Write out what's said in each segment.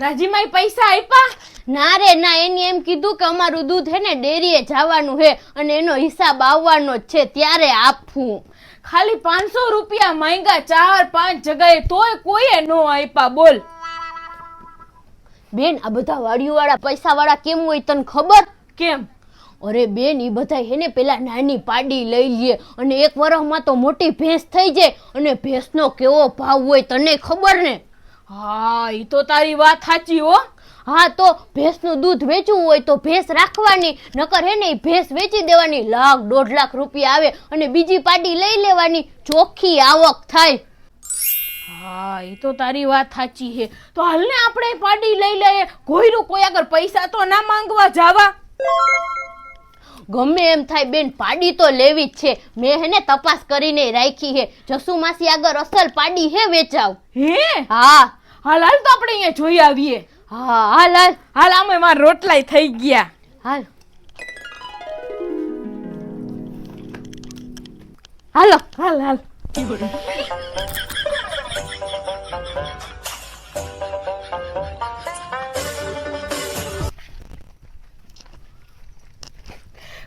રાજીમાઈ પૈસા આપ્યા? ના રે ના એની એમ કીધું કે અમારું દૂધ હે ને ડેરીએ જવાનું હે અને એનો હિસાબ આવવાનો જ છે ત્યારે આપવું ખાલી પાંચસો રૂપિયા માંગ્યા ચાર પાંચ જગાએ તોય કોઈએ નો આપ્યા બોલ. બેન આ બધા વાડીઓવાળા પૈસાવાળા કેમ હોય તને ખબર? કેમ? અરે બેન એ બધા હે ને પેલા નાની પાડી લઈ લે અને એક વર્ષમાં તો મોટી ભેંસ થઈ જાય અને ભેંસનો કેવો ભાવ હોય તને ખબર ને? હા એ તો તારી વાત સાચી હો. હા તો ભેંસનું દૂધ વેચવું હોય તો ભેંસ રાખવાની નકર હે ને એ ભેંસ વેચી દેવાની. લાખ દોઢ લાખ રૂપિયા આવે અને બીજી પાડી લઈ લેવાની. ચોખ્ખી આવક થાય. હા એ તો તારી વાત સાચી છે તો હાલને આપણે પાડી લઈ લઈએ. કોઈનું કોઈ આગળ પૈસા તો ના માંગવા જાવા. ગમે એમ થાય બેન પાડી તો લેવી જ છે. મેં હે ને તપાસ કરીને રાખી હે. જસુ માસી આગળ અસલ પાડી હે વેચાવ. હે? હા. હાલ હાલ તો આપણે અહીંયા જોઈ આવીએ. હા હાલ હાલ. હાલ આમે મારા રોટલાય થઈ ગયા. હાલ. હાલો. હાલ હાલ.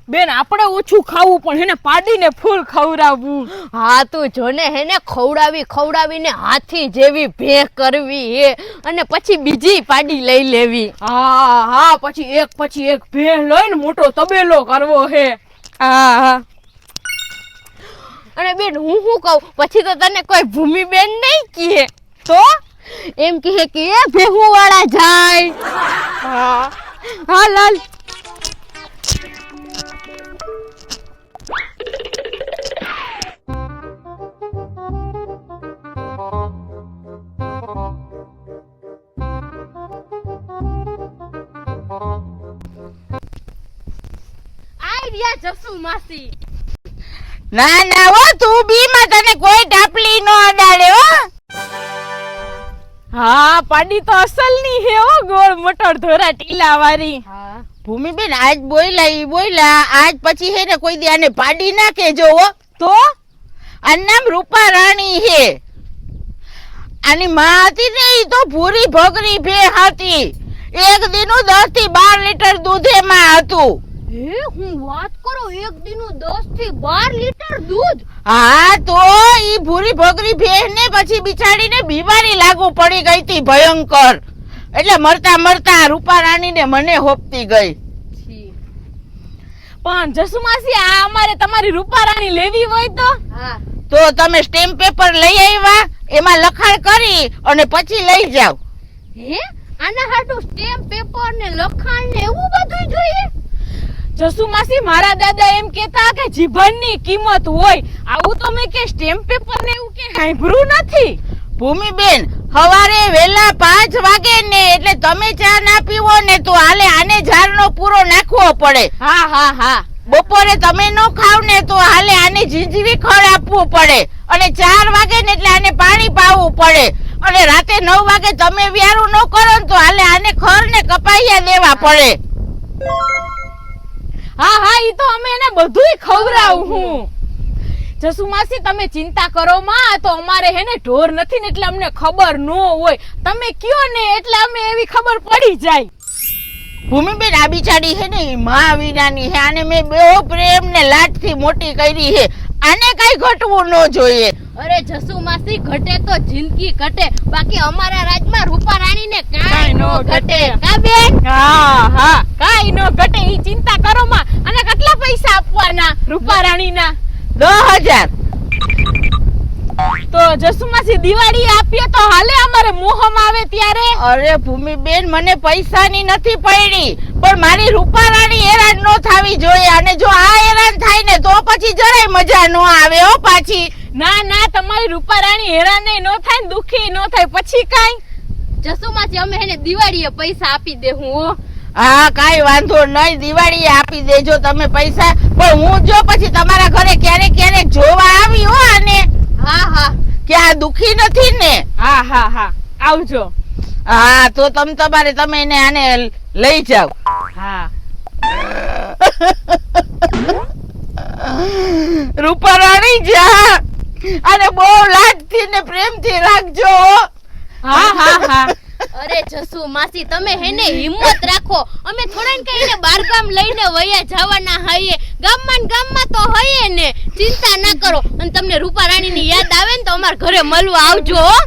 બેન આપણે ઓછું ખાવું પણ એને પાડીને ફૂલ ખવડાવવું. હા તું જોને હે ખવડાવી ખવડાવીને હાથી જેવી ભેં કરવી હે અને પછી બીજી પાડી લઈ લેવી. હા હા પછી એક પછી એક ભેળ લઈને મોટો તબેલો કરવો હે. હા હા. અને બેન હું શું કહું? પછી તો તને કોઈ ભૂમિ બેન નહીં કહે. તો? એમ કહે કે એ ભેહું વાળા જાય. હા. હા જસુ માસી ના ના હો તું બી માં તને કોઈ ઢાપલી નો અડાડે હો. હા પાડી તો અસલની હે હો ગોળ મટર ધોરા ટીલા વાળી ભૂમિબેન આજ બોયલા ઈ બોયલા આજ પછી હે ને કોઈ દી આને પાડી ના કેજો હો તો? આનું નામ રૂપા રાણી હે. આની માં હતી ને ઈ તો ભૂરી ભગરી ભે હતી. એક દીનું દસથી બાર લીટર દૂધ એમાં હતું. હે હું વાત કરો એક દીનું દસથી બાર લીટર દૂધ? હા તો ઈ ભૂરી ભગરી ભે ને પછી બિચારીને બીમારી લાગુ પડી ગઈ હતી ભયંકર. એટલે મરતા મરતા રૂપા રાણીને મને હોપતી ગઈ. પણ જસુમાસી આ અમારે તમારી રૂપારાણી લેવી હોય તો? હા. તો તમે સ્ટેમ્પ પેપર લઈ આવ્યા એમાં લખાણ કરી અને પછી લઈ જાવ હે? આના હાટુ સ્ટેમ્પ પેપર ને લખાણ ને એવું બધું જોઈએ? જસુમાસી મારા દાદા એમ કેતા કે જીવનની કિંમત હોય. આવું તો મેં કે સ્ટેમ્પ પેપર ને એવું કે સાંભળ્યું નથી. ભૂમિબેન હવારે વેલા પાંચ વાગે ને એટલે તમે ચા ના પીવો ને તો હાલે આને ઝાડનો પૂરો નાખવો પડે. હા હા હા. બપોરે તમે નો ખાવ ને તો હાલે આને જીંજવી ખળ આપવું પડે. અને ચાર વાગે ને એટલે આને પાણી પાવું પડે. અને રાતે નવ વાગે તમે વ્યારું ન કરો ને તો હાલે આને ખર ને કપાઈયા દેવા પડે. હા હા ઈ તો અમે એને બધુંય ખવડાવું હું. જસુમાસી તમે ચિંતા કરો માં તો અમારે હે ને ઢોર નથી ને એટલે અમને ખબર ન હોય. તમે કયો ને એટલે અમે એવી ખબર પડી જાય. ભૂમિબેન આ બિચારી છે ને મા વિનાની છે આને મેં બહુ પ્રેમ ને લાડથી મોટી કરી છે આને કઈ ઘટવું ન જોઈએ. અરે જસુ માસી ઘટે તો જિંદગી ઘટે. બાકી અમારા રાજમાં રૂપા રાણી ને કાઈ નો નો ઘટે. કા બેન? હા હા. કાઈ નો ઘટે ઈ ચિંતા કરો માં. અને કેટલા પૈસા આપવાના રૂપા રાણીના દસ હજાર. તો જસુમાસી દિવાળી આપીએ તો હાલે અમારે મોહમ આવે ત્યારે? અરે ભૂમિબેન મને પૈસાની નથી પડી પણ મારી રૂપારાણી હેરાન ન થાવી જોઈએ. અને જો આ હેરાન થાય ને તો પછી જરાય મજા ન આવે હો પાછી. ના ના તમારી રૂપા રાણી હેરાન નો થાય ને દુખી નો થાય. પછી કાઈ? જસુમાસી અમે એને દિવાળીએ પૈસા આપી દે હું. હો. કાઈ વાંધો નહીં. દિવાળી આપી દેજો તમે પૈસા. પણ હું જો પછી તમારા ઘરે ક્યારેક ક્યારેક જોવા આવી હો અને હા હા. કે આ દુખી નથી ને? હા હા હા. આવજો. હા તો તમ તમારે તમે એને આને લઈ જાઓ. હા. રૂપારાણી જા. અને બહુ લાજથી ને પ્રેમથી રાખજો. હા હા હા. અરે જસુ માસી તમે હેને હિંમત રાખો. અમે થોડા ને કઈને બારગામ લઈને વયા જવાના હઈએ. ગામમાં ગામમાં તો હઈએ ને. ચિંતા ના કરો. અને તમને રૂપા રાણીની યાદ આવે ને તો અમાર ઘરે મળવા આવજો હો.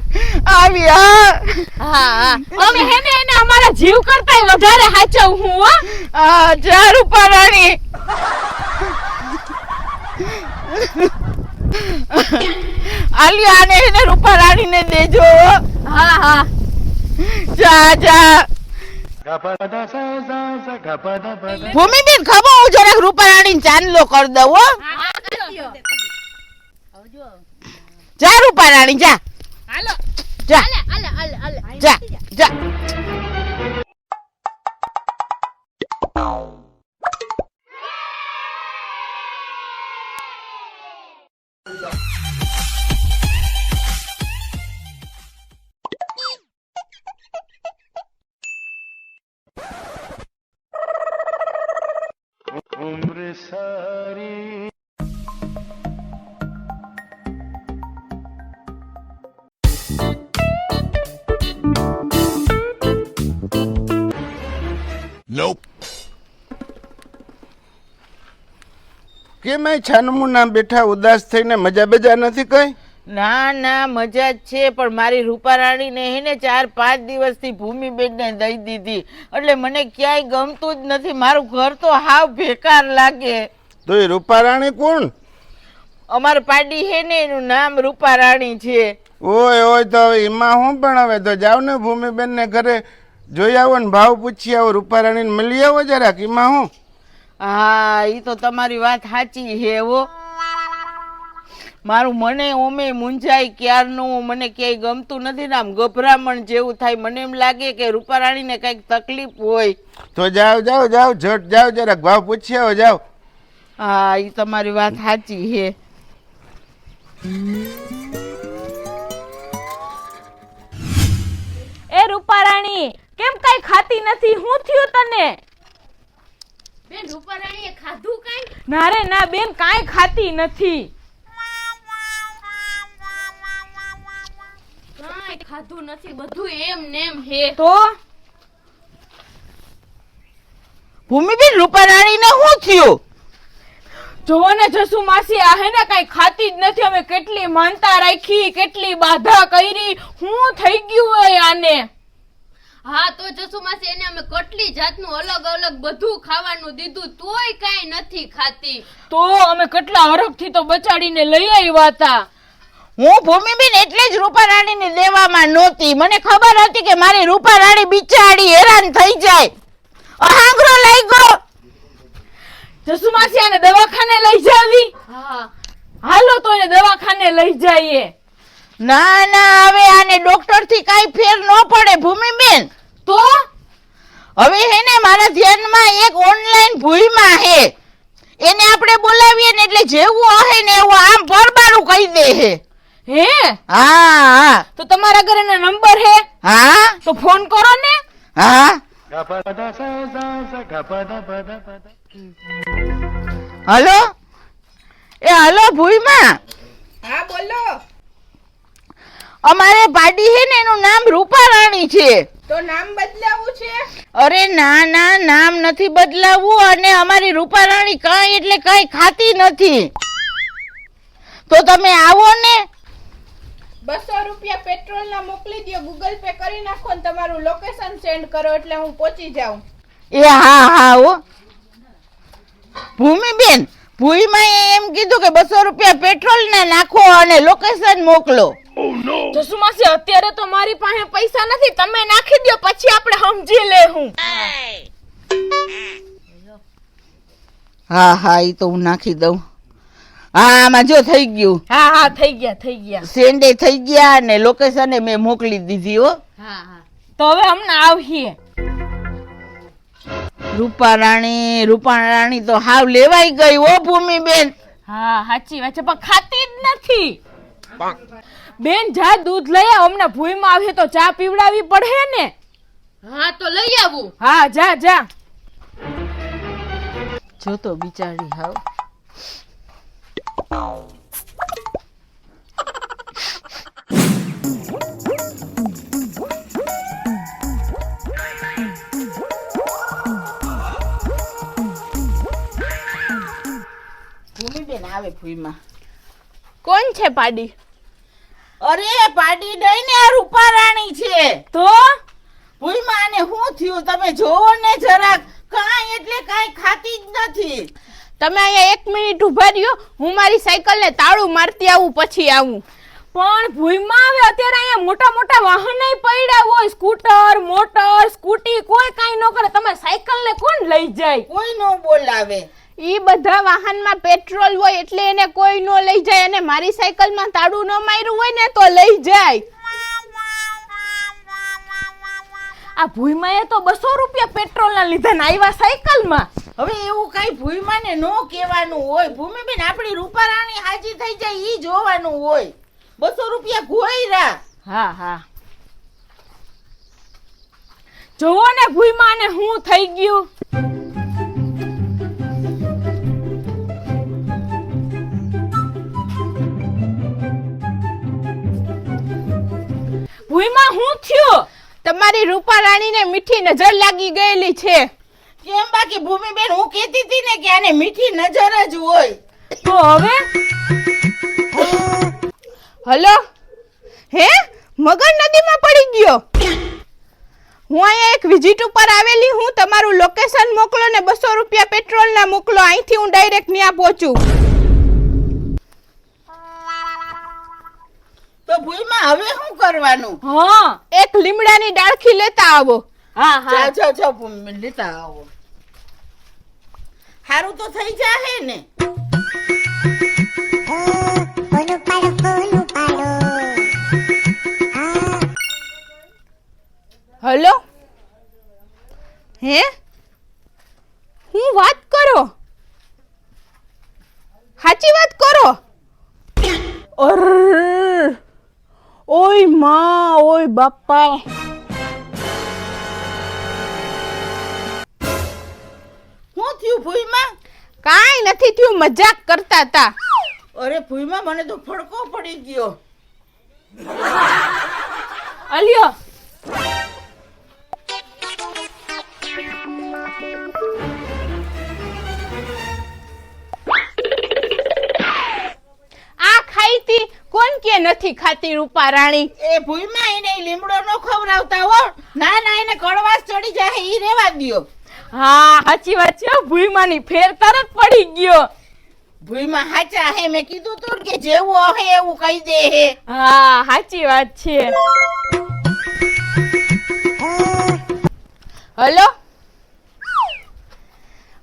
આવ્યા હા. હા અમે હેને એને અમારા જીવ કરતાય વધારે હાચવ હું હો. આ જા રૂપારાણી આલ્યો આને એને રૂપારાણીને દેજો હા હા. જા જા. ભૂમિબેન ખબર હું જરાક રૂપારાણી ચાંદલો કરી દઉં હો. જા રૂપારાણી જા. હાલો. જા. જા જા. કેમ મેં છાનમું નામ બેઠા ઉદાસ થઈને મજા બજા નથી કઈ? ના ના મજા જ છે પણ મારી રૂપારાણીને હેને ચાર પાંચ દિવસથી ભૂમિબેનને દઈ દીધી. એટલે મને ક્યાંય ગમતું જ નથી. મારું ઘર તો હાવ બેકાર લાગે. તો એ રૂપારાણી કોણ? અમાર પાડી હે ને એનું નામ રૂપારાણી છે. ઓય ઓય તો હવે એમાં હું પણ હવે? તો જાવ ને ભૂમિબેનને ઘરે. જોઈ આવો ને ભાવ પૂછી આવો. રૂપારાણીને મળી આવો જરાક. એમાં હું? હા એ તો તમારી વાત સાચી છે હો. મારું મને ઓમે મૂંઝાય ક્યારનું મને ક્યાંય ગમતું નથી ને આમ ગભરામણ જેવું થાય. મને એમ લાગે કે રૂપારાણીને કંઈક તકલીફ હોય. તો જાઓ જાઓ જાઓ ઝટ જાઓ જરાક ભાવ પૂછી આવો જાઓ. હા એ તમારી વાત સાચી છે. એ રૂપારાણી કેમ કઈ ખાતી નથી? હું થયું તને? બેન રૂપા રાણીએ ખાધું કાઈ? ના રે ના બેન કાઈ ખાતી નથી. કાઈ ખાધું નથી બધું એમ નેમ હે. તો? ભૂમિબેન રૂપારાણીને શું થયું? જોવો ને જસુ માસી આ હે ને કઈ ખાતી જ નથી. અમે કેટલી માનતા રાખી કેટલી બાધા કરી. હું થઈ ગયું હોય આને? હા તો જસુ માસી એને અમે કેટલી જાતનું અલગ અલગ બધું ખાવાનું દીધું તોય કાઈ નથી ખાતી. તો અમે કેટલા હરખથી તો બચાડીને લઈ આવ્યા હતા. હું ભૂમિબેન એટલે જ રૂપારાણીને દેવામાં નહોતી. મને ખબર હતી કે મારી રૂપારાણી બિચારી હેરાન થઈ જાય. અહાંગરો લઈ ગયો. જસુ માસી આને દવાખાને લઈ જાવી? હા. હાલો તો એને દવાખાને લઈ જઈએ. ના ના હવે આને ડોક્ટરથી કઈ ફેર ન પડે ભૂમિબેન. તો? હવે હે ને મારા ધ્યાનમાં એક ઓનલાઈન ભૂલમાં હે. એને આપણે બોલાવીએ ને એટલે જેવું હે ને એવું આમ પરબારું કહી દે હે. હે? હા હા. તો તમારા ઘરે નંબર હે? હા? તો ફોન કરો ને. હા. હલો? એ હલો ભૂઈમાં હા બોલો. અમારે પાડી હે ને એનું નામ રૂપારાણી છે. તો નામ બદલાવું છે? અરે ના ના નામ નથી બદલાવવું અને અમારી રૂપારાણી કાંઈ એટલે કાંઈ ખાતી નથી. તો તમે આવો ને. બસો રૂપિયા પેટ્રોલ ના મોકલી દો ગૂગલ પે કરી નાખો ને તમારું લોકેશન સેન્ડ કરો એટલે હું પહોંચી જાઉં. એ હા હા હો. ભૂમિબેન ભૂઈમાં એમ કીધું કે બસો રૂપિયા પેટ્રોલ ના નાખો અને લોકેશન મોકલો. જસુ માસી અત્યારે તો મારી પાસે પૈસા નથી. તમે નાખી દો પછી આપણે સમજી લે હું હા હા એ તો હું નાખી દઉં. હા આમાં જો થઈ ગયું. હા હા થઈ ગયા થઈ ગયા. સેન્ડે થઈ ગયા ને લોકેશન મેં મોકલી દીધી હો. હા હા. તો હવે હમણાં આવીએ. રૂપા રાણી રૂપા રાણી તો હાવ લેવાઈ ગઈ ઓ ભૂમિ બેન હા સાચી વાત છે પણ ખાતી જ નથી. બેન જા દૂધ લઈ આવ. હમણાં ભૂઈમાં આવે તો ચા પીવડાવી પડે ને. હા તો લઈ આવું. હા જા જા. જો તો બિચારી હાવ. ભૂમિ બેન આવે ભૂઈમાં કોણ છે પાડી? અરે પાડી દઈ ને આ રૂપારાણી છે. તો? ભૂઈમાં ને શું થયું? તમે જોવો ને જરાક. કાંઈ એટલે કાંઈ ખાતી જ નથી. તમે અહીંયા એક મિનિટ ઊભા રહ્યો હું મારી સાયકલ ને તાળું મારતી આવું પછી આવું. પણ ભૂઈમાં હવે અત્યારે અહીંયા મોટા મોટા વાહન પડ્યા હોય. સ્કૂટર મોટર સ્કૂટી કોઈ કાંઈ ન કરે. તમે સાયકલ ને કોણ લઈ જાય? કોઈ ન બોલાવે. ઈ બધા વાહનમાં પેટ્રોલ હોય એટલે એને કોઈ નો લઈ જાય અને મારી સાયકલમાં તાળું ન માર્યું હોય ને તો લઈ જાય. આ ભૂઈમાએ તો બસો રૂપિયા પેટ્રોલના લીધે ને આવ્યા સાયકલમાં. હવે એવું કઈ ભૂઈમાને નો કહેવાનું હોય. ભૂમિબેન આપણી રૂપારાણી હાજી થઈ જાય ઈ જોવાનું હોય. બસો રૂપિયા ગોયરા હા હા. જોવો ને ભૂઈમાને હું થઈ ગયું. ભૂઈમાં હું થયું? તમારી રૂપા રાણીને મીઠી નજર લાગી ગયેલી છે. કેમ બાકી ભૂમિબેન? હું કહેતી હતી ને કે આને મીઠી નજર જ હોય. તો હવે? હલો? હે? મગર નદીમાં પડી ગયો. હું અહીંયા એક વિઝિટ ઉપર આવેલી હું તમારું લોકેશન મોકલો ને બસો રૂપિયા પેટ્રોલના મોકલો. અહીંથી હું ડાયરેક્ટ ત્યાં પહોંચું. તો ભૂલમાં હવે શું કરવાનું? હા. એક લીમડાની ડાળખી લેતા આવો. હા હા. જાઓ જાઓ લેતા આવો. સારું તો થઈ જાહે ને. બાપા. શું થયું ભૂઈમાં? કાંઈ નથી થયું મજાક કરતા હતા. અરે ભૂઈમાં મને તો ફડકો પડી ગયો. અલ્યો. ખાઈ તી કોણ કે નથી ખાતી રૂપા રાણી એ ભૂઈમાં એને લીમડો નો ખવડાવતા હો. ના ના એને કડવાસ ચડી જાય ઈ રેવા દ્યો. હા સાચી વાત છે ભૂઈમાની ફેર તરત પડી ગયો. ભૂઈમાં હાચા હે મેં કીધું તું કે જેવું હે એવું કહી દે હે. હા સાચી વાત છે. હલો?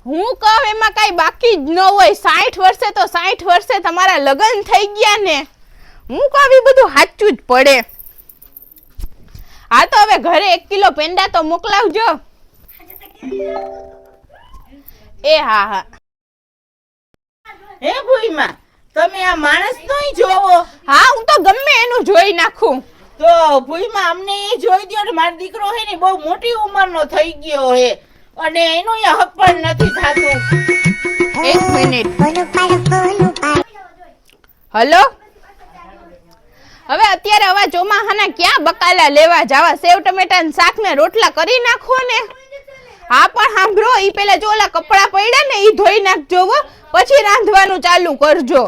હું કહું એમાં કઈ બાકી જ ન હોય. સાઠ વર્ષે તો સાઠ વર્ષે તમારા લગ્ન થઈ ગયા ને. હું કહું એ બધું સાચું જ પડે. હા તો હવે ઘરે એક કિલો પેંડા તો મોકલાવજો. એ હા હા. હે ભૂઈમાં તમે આ માણસ નોય જોવો? હા હું તો ગમે એનું જોઈ નાખું. તો ભૂઈમાં અમને એ જોઈ દ્યો ને મારો દીકરો હે ને બહુ મોટી ઉંમરનો થઈ ગયો હે. અને એનું ય હક પણ નથી થતું. એક મિનિટ. હલો? હવે અત્યારે આવા ચોમાહાના ક્યાં બકાલા લેવા જાવા? સેવ ટમેટા શાક ને રોટલા કરી નાખો ને. હા પણ સાંભળો ઈ પેલા જો ઓલા કપડા પડ્યા ને ઈ ધોઈ નાખજો પછી રાંધવાનું ચાલુ કરજો.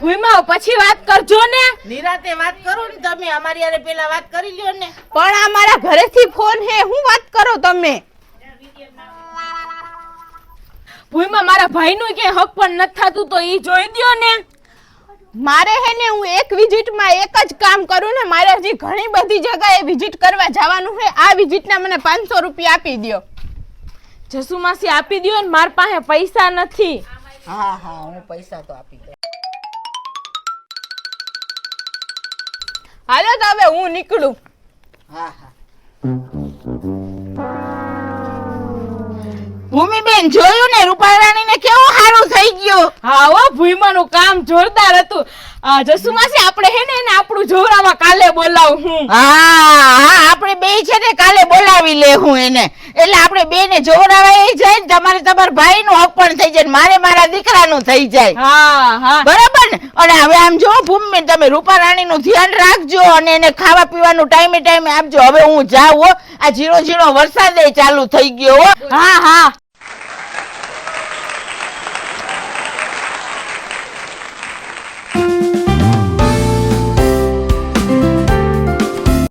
ભૂઈમાં પછી વાત કરજો ને. નિરાતે વાત કરો ને તમે. અમારી યારે પેલા વાત કરી લ્યો ને. પણ આ મારા ઘરેથી ફોન હે. હું વાત કરો તમે? ભૂઈમાં મારા ભાઈનું કે હક પણ નથી થતું તો ઈ જોઈ દ્યો ને. મારે હે ને હું એક વિઝિટમાં એક જ કામ કરું ને મારે હજી ઘણી બધી જગ્યાએ વિઝિટ કરવા જવાનું છે. આ વિઝિટના મને પાંચસો રૂપિયા આપી દ્યો. જસુ માસી આપી દ્યો ને માર પાસે પૈસા નથી. હા હા હું પૈસા તો આપી દઉં. હાલો તો હવે હું નીકળું. હા હા. ભૂમિબેન જોયું ને રૂપારાણી ને કેવું સારું થઈ ગયું? હા ઓ ભૂમાનું કામ જોરદાર હતું. આ જસુ આપણે હે ને આપણું જોવરામાં કાલે બોલાવું હું. હા હા આપણે બે છે ને કાલે બોલાવી લે હું એને. એટલે આપણે બે ને જોરાવાય જાય ને તમારે તમારા ભાઈ નું હક પણ થઈ જાય મારે મારા દીકરાનું થઈ જાય. હા હા. બરાબર ને? અને હવે આમ જો ભૂમિબેન તમે રૂપારાણી નું ધ્યાન રાખજો અને એને ખાવા પીવાનું ટાઈમે ટાઈમે આપજો. હવે હું જાઉં આ ઝીણો ઝીણો વરસાદ ચાલુ થઈ ગયો હો. હા હા.